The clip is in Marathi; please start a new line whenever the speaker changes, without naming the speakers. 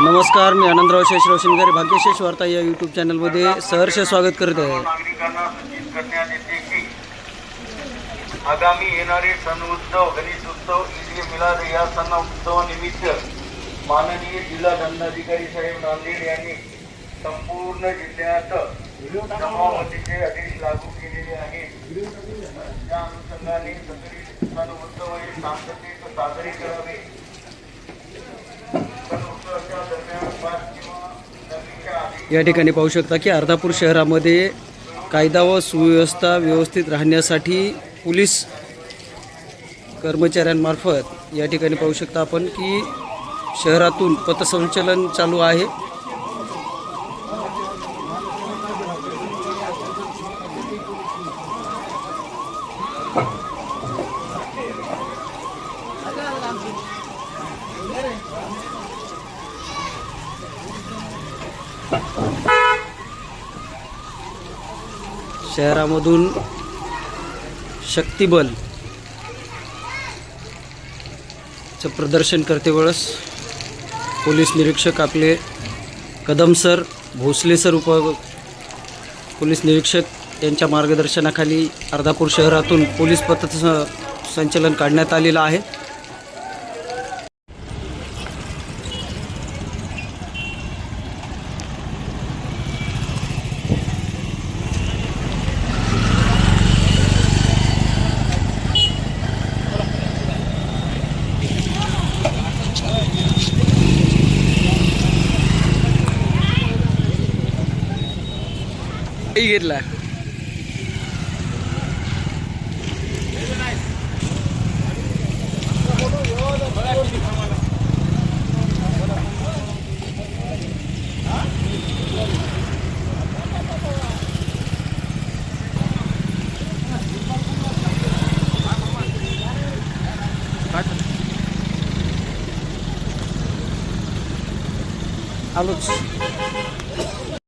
नमस्कार, मी आनंदराव शेषराव शिंगारे भाग्यशेष वार्ता या यूट्यूब चॅनलमध्ये सहर्ष स्वागत करत
की आगामी सण उत्सव, गणेश उत्सव, ईद मिलाद या सण उत्सवानिमित्त माननीय जिल्हा दंडाधिकारी साहेब नांदेड यांनी संपूर्ण जिल्ह्यात जमावबंदीचे आदेश लागू केलेले आहेत. त्या अनुषंगाने सगळी सण उत्सव हे शांततेत साजरे करावे
या ठिकाणी पाहू शकता की अर्धापूर शहरामध्ये कायदा व सुव्यवस्था व्यवस्थित राहण्यासाठी पोलीस कर्मचाऱ्यांमार्फत या ठिकाणी पाहू शकता आपण की शहरातून पथसंचलन चालू आहे. शहरामधून शक्तिबल चं प्रदर्शन करते वेळेस पोलीस निरीक्षक आपले कदम सर भोसले सर उप पोलीस निरीक्षक यांच्या मार्गदर्शनाखाली अर्धापूर शहरातून पोलीस पथ संचलन काढण्यात आलेलं आहे. ఈగిర్ల Alles.